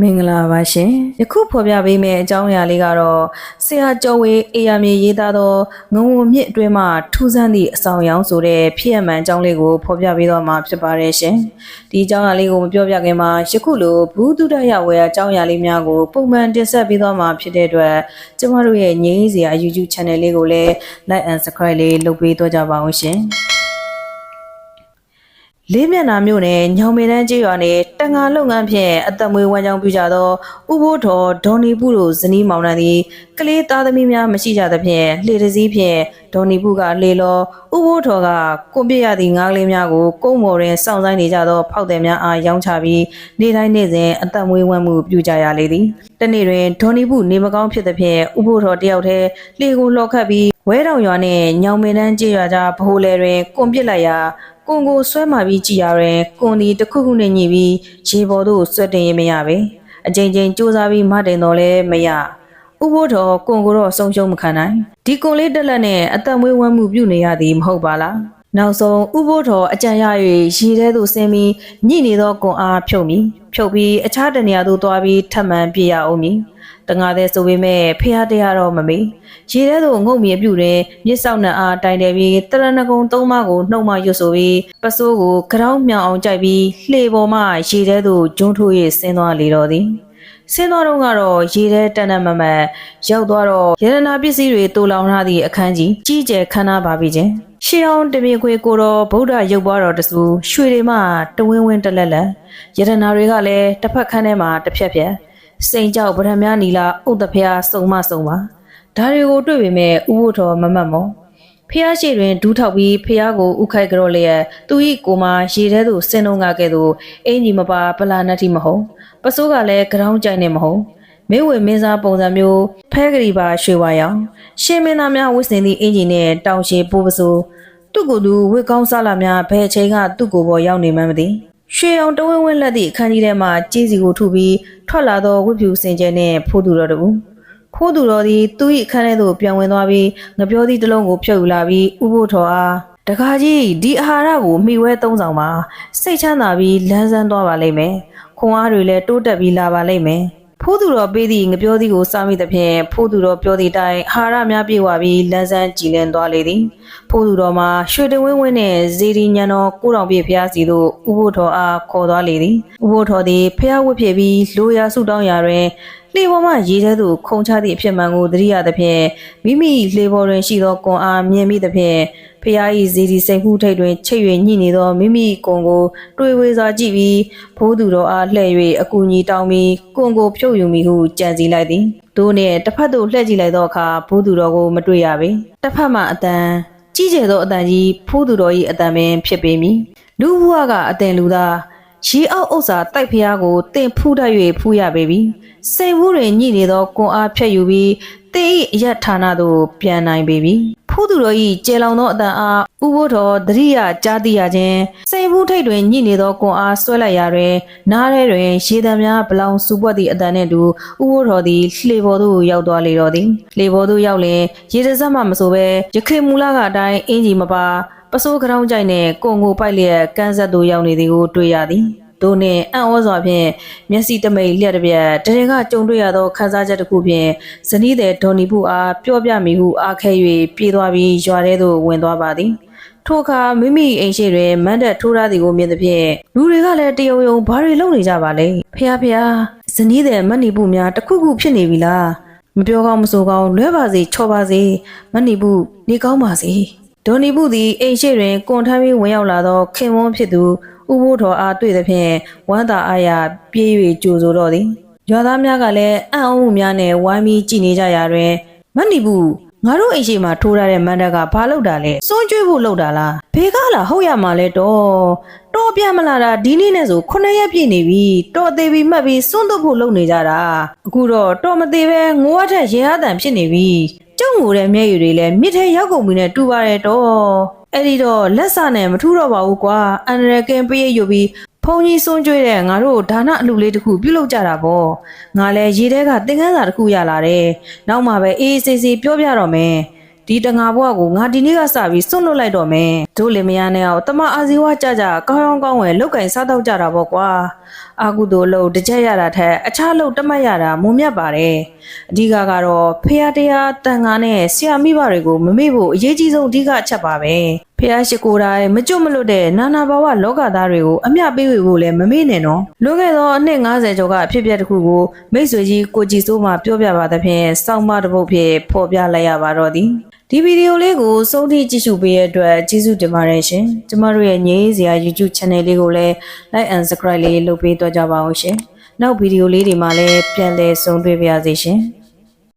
မင်္ဂလာပါရှင်ယခုဖော်ပြပေးမယ့်အကြောင်းအရာလေးကတော့ဆရာကျော်ဝေအေယာမြေရေးသားသောငုံဝမြင့်အတွင်းမှထူးဆန်းသည့်အဆောင်ရောင်ဆိုတဲ့ဖြစ်ရမှန်အကြောင်းလေးကိုဖော်ပြပေးတော့မှာဖြစ်ပါတယ်ရှင်ဒီအကြောင်းအရာလေးကိုမပြောပြခင်မှာယခုလိုဘူးတုဒရဝယ်အကြောင်းအရာလေးများကိုပုံမှန်တင်ဆက်ပေးတော့မှာဖြစ်တဲ့အတွက်ကျမတို့ရဲ့ငြိမ်းစရာ YouTube Channel လေးကိုလည်း Like and Subscribe လေးလုပ်ပေးတော့ကြပါအောင်ရှင် လေးမျက်နှာမြို့နယ်ညောင်မေတန်းကျေးရွာနယ်တန်ငါလုပ်ငန်းဖြင့်အသက်မွေးဝမ်းကြောင်းပြုကြသောဥဘိုးတော်ဒေါ်နီပုတို့ဇနီးမောင်နှံသည်ကလေးသားသမီးများမရှိကြသဖြင့်လှေတစ်စီးဖြင့်ဒေါ်နီပုကလေလောဥဘိုးတော်ကကိုပြစ်ရသည့်ငါးကလေးများကိုကုန်းမော်တွင်စောင့်ဆိုင်နေကြသောဖောက်သည်များအားရောင်းချပြီးနေ့တိုင်းနေ့စဉ်အသက်မွေးဝမ်းမှုပြုကြရလေသည်တနေ့တွင်ဒေါ်နီပုနေမကောင်းဖြစ်သဖြင့်ဥဘိုးတော်တယောက်တည်းလှေကိုလှော်ခတ်ပြီး ဝဲတောင်ရွာနှင့်ညောင်မေတန်းကျေးရွာကြားဗဟိုလေတွင်ကွန်ပစ်လိုက်ရာကွန်ကိုဆွဲမာပြီးကြည်ရရင်ကွန်ဒီတစ်ခုခုနဲ့ညှိပြီးရေပေါ်သို့ဆွဲတင်ရင်မရပဲအချိန်ချင်းစူးစမ်းပြီးမတင်တော့လဲမရဥဘိုးတော်ကွန်ကိုတော့ဆုံးရှုံးမခံနိုင်ဒီကွန်လေးတက်လက်နဲ့အသက်မွေးဝမ်းမှုပြုနေရသည်မဟုတ်ပါလားနောက်ဆုံးဥဘိုးတော်အကြံရ၍ရေထဲသို့ဆင်းပြီးညှိနေသောကွန်အားဖြုတ်မိဖြုတ်ပြီးအခြားတနေရာသို့သွားပြီးထပ်မံပြည့်ရအောင်မည် တငါတဲ့ဆိုပေမဲ့ဖះတရားတော့မမေ့ရေထဲသို့ငုံမြေပြုတွင်မြစ်ဆောက်နှံအားတိုင်တယ်ပြီးတရဏဂုံသုံးပါးကိုနှုတ်မှရွတ်ဆိုပြီးပစိုးကိုကြောင်းမြောင်အောင်ကြိုက်ပြီးလှေပေါ်မှရေထဲသို့ဂျုံထိုး၍ဆင်းသွားလေတော့သည်ဆင်းသွားတော့ကတော့ရေထဲတန်တန်မမတ်ရောက်သွားတော့ရတနာပစ္စည်းတွေတူလောင်ထားသည့်အခန်းကြီးကြီးကျယ်ခမ်းနားပါပြီချင်းရှေးအောင်တပြေခွေကိုတော့ဗုဒ္ဓရုပ်ပွားတော်တဆူရွှေတွေမှတဝင်းဝင်းတလက်လက်ရတနာတွေကလည်းတစ်ဖက်ခန်းထဲမှာတစ်ဖြက်ဖြက် စိန်ကြောက်ဗရမများနီလာဥဒ္ဒဖျားစုံမစုံပါဒါတွေကိုတွေ့ပေမဲ့ဥဝတ်တော်မမတ်မောဖះရှိတွင်ဒူးထောက်ပြီးဖះကိုဥခိုက်ကြောလျက်သူ၏ကိုမရေထဲသို့ဆင်းတော့ကကဲ့သို့အင်ကြီးမပါပလာနတ်တိမဟုတ်ပစိုးကလည်းကြောင်းကြိုက်နေမဟုတ်မင်းဝေမင်းစားပုံစံမျိုးဖဲကလေးပါရွှေဝါရောင်ရှင်းမင်းသားများဝစ်စင်သည့်အင်ဂျင်နဲ့တောင်ရှည်ပိုးပစိုးသူ့ကိုယ်သူဝစ်ကောင်းစားလာများဘယ်အချိန်ကသူ့ကိုယ်ပေါ်ရောက်နေမှန်းမသိ ရွှေအောင်တဝင်းဝင်းလက်သည့်အခန်းကြီးထဲမှကြီးစီကိုထုပြီးထွက်လာသောဝစ်ဖြူစင်ကျဲနှင့်ဖိုးသူတော်တူဖိုးသူတော်သည်သူ၏အခန်းထဲသို့ပြန်ဝင်သွားပြီးငပြောသည့်တစ်လုံးကိုဖြုတ်ယူလာပြီးဥဖို့ထော်အားတကားကြီးဒီအာဟာရကိုမှီဝဲသုံးဆောင်ပါစိတ်ချမ်းသာပြီးလန်းဆန်းသွားပါလိမ့်မယ်ခွန်အားတွေလည်းတိုးတက်ပြီးလာပါလိမ့်မယ် ဖိုးသူတော်ပေးသည့်ငပြောသည့်ကိုစားမိသဖြင့်ဖိုးသူတော်ပြောသည့်အတိုင်းအာဟာရများပြေဝပြီးလန်းဆန်းကြည်လင်သွားလေသည်ဖိုးသူတော်မှာရွှေတဝင်းဝင်းနှင့်ဇေဒီညံတော်ကိုတော်ပြည့်ဖျားစီသို့ဥဖို့တော်အားခေါ်သွားလေသည်ဥဖို့တော်သည်ဖျားဝတ်ဖြစ်ပြီးလိုရာဆုတောင်းရာတွင် လှေပေါ်မှရေထဲသို့ခုန်ချသည့်အဖြစ်မှန်ကိုသတိရသဖြင့်မိမိလှေပေါ်တွင်ရှိသောကွန်အားမြင်မိသဖြင့်ဖျား၏ဇေဒီစိတ်မှုထိတ်တွင်ချိတ်၍ညှိနေသောမိမိကွန်ကိုတွေးဝေစွာကြည့်ပြီးဖိုးသူတော်အားလှည့်၍အကူကြီးတောင်းပြီးကွန်ကိုဖြုတ်ယူမိဟုကြံစည်လိုက်သည်တို့နှင့်တစ်ဖက်သို့လှည့်ကြည့်လိုက်သောအခါဘိုးသူတော်ကိုမတွေ့ရပေတစ်ဖက်မှအတန်ကြီးကျယ်သောအတန်ကြီးဖိုးသူတော်၏အတန်ပင်ဖြစ်ပေမည်လူဘွားကအတန်လူသား ရေအောက်ဥစ္စာတိုက်ဖျားကိုတင်ဖူးတတ်၍ဖူးရပေပြီစိတ်ဘူးတွင်ညှိနေသောကွန်အားဖြတ်ယူပြီးတင်၏အယက်ဌာနသို့ပြန်နိုင်ပေပြီဖူးသူတော်၏ကျေလောင်သောအတန်အားဥဘိုးတော်သတိရကြားသိရခြင်းစိတ်ဘူးထိတ်တွင်ညှိနေသောကွန်အားဆွဲလိုက်ရာတွင် နားထဲတွင်ရေတံများဘလောင်စူပွက်သည့်အတန်နှင့်တူဥဘိုးတော်သည်လှေပေါ်သို့ရောက်သွားလေတော့သည်လှေပေါ်သို့ရောက်လျင်ရေတစက်မှမဆိုဘဲရခေမူလကအတိုင်းအင်ကြီးမပါ ပစိုးကြောင်းကြိုက်နဲ့ကွန်ကိုပိုက်လျက်ကန်းဆက်သို့ရောက်နေသည်ကိုတွေ့ရသည်တို့နှင့်အံ့ဩစွာဖြင့်မျက်စိတမိတ်လျက်တစ်ပြက်တရင်ကကြုံတွေ့ရသောခန်းစားချက်တစ်ခုဖြင့်ဇနီးတဲ့ဒေါ်နီဖူအားပြောပြမိဟုအားခဲ၍ပြေးသွားပြီးရွာထဲသို့ဝင်သွားပါသည်ထိုအခါမိမိအိမ်ရှိတွင်မန်းတက်ထိုးထားသည်ကိုမြင်သဖြင့်လူတွေကလည်းတယုံယုံဘာတွေလုပ်နေကြပါလဲဖះဖះဇနီးတဲ့မတ်နီပုများတစ်ခုခုဖြစ်နေပြီလားမပြောကောင်းမဆိုကောင်းလွဲပါစေချောပါစေမတ်နီပုနေကောင်းပါစေ ဒေါ်နီပုသည်အိမ်ရှိတွင်ကွန်ထမ်းပြီးဝင်ရောက်လာသောခင်ဝန်းဖြစ်သူဥဘိုးတော်အားတွေ့သဖြင့်ဝမ်းသာအားရပြေး၍ကြိုဆိုတော့သည်ရွာသားများကလည်းအံ့ဩမှုများနဲ့ဝိုင်းပြီးကြည်နေကြရာတွင်မတ်နီဘူးငါတို့အိမ်ရှိမှာထိုးထားတဲ့မန္တကဘာလုပ်တာလဲစွန့်ကြွေးဖို့လုပ်တာလားဘေကလာဟုတ်ရမှာလဲတော့တော့ပြမလာတာဒီနေ့နဲ့ဆိုခုနှစ်ရက်ပြည့်နေပြီတော့သေးပြီမှတ်ပြီးစွန့်တော့ဖို့လုပ်နေကြတာအခုတော့တော့မသေးပဲငိုရတဲ့ရေအားတန်ဖြစ်နေပြီ ကျုံငိုတဲ့မျက်ရည်တွေလည်းမြစ်ထဲရောက်ကုန်ပြီနဲ့တူပါတယ်တော့အဲ့ဒီတော့လက်စနဲ့မထူတော့ပါဘူးကွာအန်ရယ်ကင်ပေးရယူပြီးဖုန်ကြီးစွန့်ကြွေးတဲ့ငါတို့ဒါနအလူလေးတစ်ခုပြုလုပ်ကြတာပေါ့ငါလည်းရေထဲကသင်္ကန်းစာတစ်ခုရလာတယ်နောက်မှပဲအေးအေးဆေးဆေးပြောပြတော့မယ် ဒီတငါဘွားကိုငါဒီနေ့ကစပြီးစွန့်လွတ်လိုက်တော့မယ်တို့လင်မယားနဲ့အောင်တမအာဇီဝကြကြကောင်းကောင်းကောင်းဝယ်လောက်ကင်စားတော့ကြတာပေါ့ကွာအာကုသိုလ်အလုပ်တစ်ချက်ရတာထက်အခြားအလုပ်တစ်မှတ်ရတာမုံမြတ်ပါတယ်အဓိကကတော့ဖះတရားတန်ခါနဲ့ဆရာမိဘတွေကိုမမေ့ဖို့အရေးကြီးဆုံးအဓိကအချက်ပါပဲဖះရှိကိုယ်တိုင်မကြွမလွတ်တဲ့နာနာဘာဝလောကသားတွေကိုအမျှပေးဝေဖို့လည်းမမေ့နဲ့နော်လွန်ခဲ့သောအနှစ်90ကျော်ကအဖြစ်အပျက်တစ်ခုကိုမိတ်ဆွေကြီးကိုကြည်စိုးမှပြောပြပါသဖြင့်စောင့်မတစ်ပုတ်ဖြင့်ဖော်ပြလိုက်ရပါတော့သည် ဒီဗီဒီယိုလေးကိုစုံထိကြည့်ရှုပေးတဲ့အတွက်ကျေးဇူးတင်ပါတယ်ရှင်။ကျမတို့ရဲ့ငြိမ်းစရာ YouTube Channel လေးကိုလည်း Like and Subscribe လေးလုပ်ပေးတော့ကြပါအောင်ရှင်။နောက်ဗီဒီယိုလေးတွေမှာလည်းပြန်လည်ဆုံတွေ့ပါရစေရှင်။